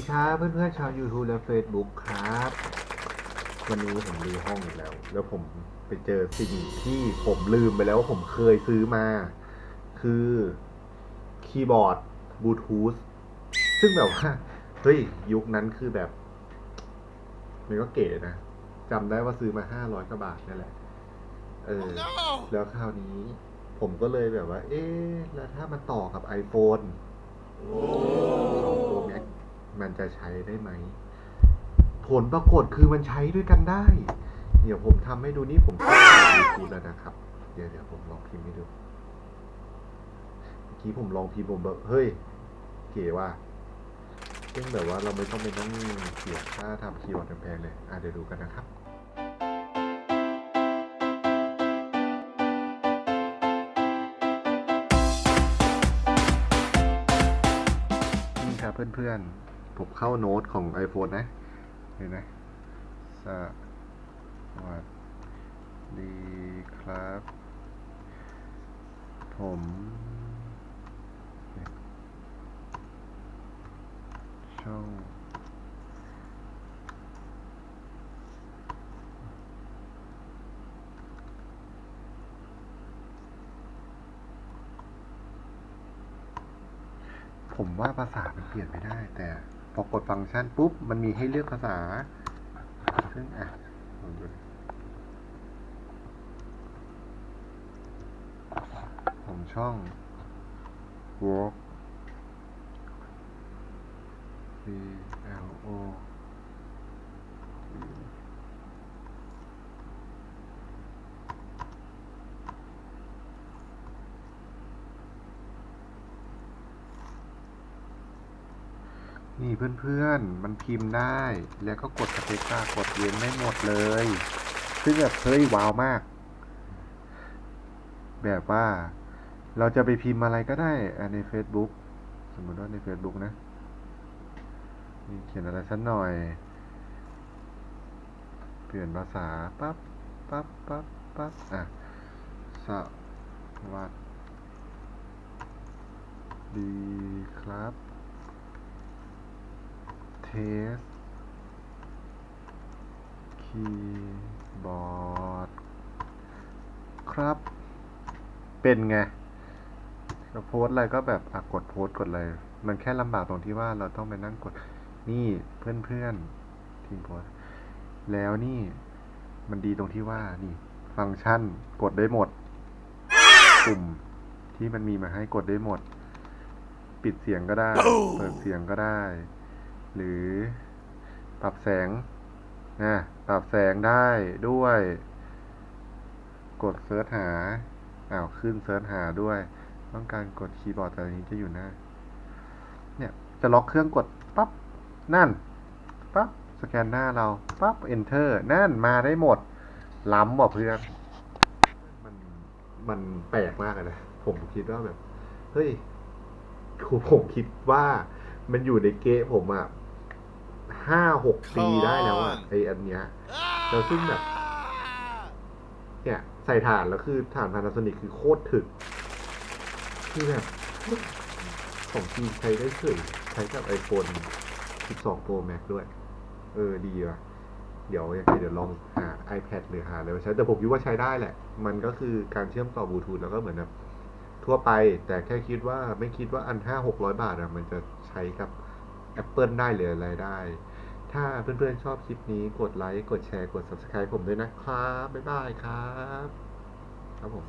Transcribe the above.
ดีครับเพื่อนๆชาว YouTube และ Facebook ครับ วันนี้ผมรีห้องอีกแล้ว แล้วผมไปเจอสิ่งที่ผมลืมไปแล้วว่าผมเคยซื้อมา คือคีย์บอร์ดบลูทูธซึ่งแบบว่า เฮ้ย ยุคนั้นคือแบบ มันก็เก๋นะจำได้ว่าซื้อมาห้าร้อยกว่าบาทนี่แหละ เออ แล้วคราวนี้ ผมก็เลยแบบว่า เอ๊ะ แล้วถ้ามันต่อกับ iPhone ของ Pro Max มั มันจะใช้ได้ไหม ผลปรากฏคือมันใช้ด้วยกันได้ เดี๋ยวผมทำให้ดูนี่ผมเข้ายูทูบแล้วนะครับ เดี๋ยวเดี๋ยวผมลองพิมพ์ให้ดู เมื่อกี้ผมลองพิมพ์ผมแบบเฮ้ย เก๋ว่ะซึ่งแบบว่าเราไม่ต้องไปนั่งเสียค่าทำคีย์บอร์ดแพงเลยอะเดี๋ยวดูกันนะครับนี่ครับเพื่อนๆ ผมเข้าโน้ตของ iPhone นะ เห็นไหมสวัสดีครับ ผม ช่องผมว่าภาษามันเปลี่ยนไม่ได้แต่ พอกดฟังก์ชันปุ๊บ มันมีให้เลือกภาษา ซึ่งอะลองดูผมช่อง work v l o นี่เพื่อนๆ มันพิมพ์ได้ แล้วก็กดสเปซบากดเว้นได้หมดเลย ซึ่งแบบเฮ้ยว้าวมาก แบบว่าเราจะไปพิมพ์อะไรก็ได้ใน Facebook สมมติว่าใน Facebook นะ นี่เขียนอะไรสักหน่อย เปลี่ยนภาษาปั๊บปั๊บปั๊บปั๊บอะสวัสดีครับ เทสคีย์บอร์ดครับ เป็นไงเราโพสอะไรก็แบบกดโพสกดเลย มันแค่ลำบากตรงที่ว่าเราต้องไปนั่งกดนี่เพื่อนเพื่อนทีมโพสแล้วนี่มันดีตรงที่ว่านี่ ฟังก์ชันกดได้หมดปุ่มที่มันมีมาให้กดได้หมด ปิดเสียงก็ได้ เปิดเสียงก็ได้ หรือปรับแสงนะปรับแสงได้ด้วย กดเซิร์ชหาอ้าวขึ้นเซิร์ชหาด้วย ต้องการกดคีย์บอร์ดแต่นี้จะอยู่หน้า เนี่ยจะล็อกเครื่องกดปั๊บนั่นปั๊บสแกนหน้าเราปั๊บ enter นั่นมาได้หมด ล้ำว่ะเพื่อนมันมันแปลกมากเลยนะ ผมคิดว่าแบบ เฮ้ยคือผมคิดว่ามันอยู่ในเกะผมอะ ห้าหกปีได้แล้วอะไออันเนี้ยแล้วซึ่งแบบ เนี่ย ใส่ฐานแล้วคือฐาน Panasonic คือโคตรถึก คือแบบของจริงใช้ได้เฉยใช้กับ iPhone 12 Pro Max ด้วย เออ ดีว่ะ เดี๋ยวยังไงเดี๋ยวลองหา iPad หรือหาอะไรมาใช้ แต่ผมคิดว่าใช้ได้แหละ มันก็คือการเชื่อมต่อบลูทูธแล้วก็เหมือนแบบทั่วไป แต่แค่คิดว่าไม่คิดว่าอัน5 600บาทอะมันจะใช้กับ Apple ได้หรืออะไรได้ ถ้าเพื่อนๆชอบคลิปนี้กดไลค์ กดแชร์ กด Subscribe ผมด้วยนะครับ บ๊ายบายครับ ครับผม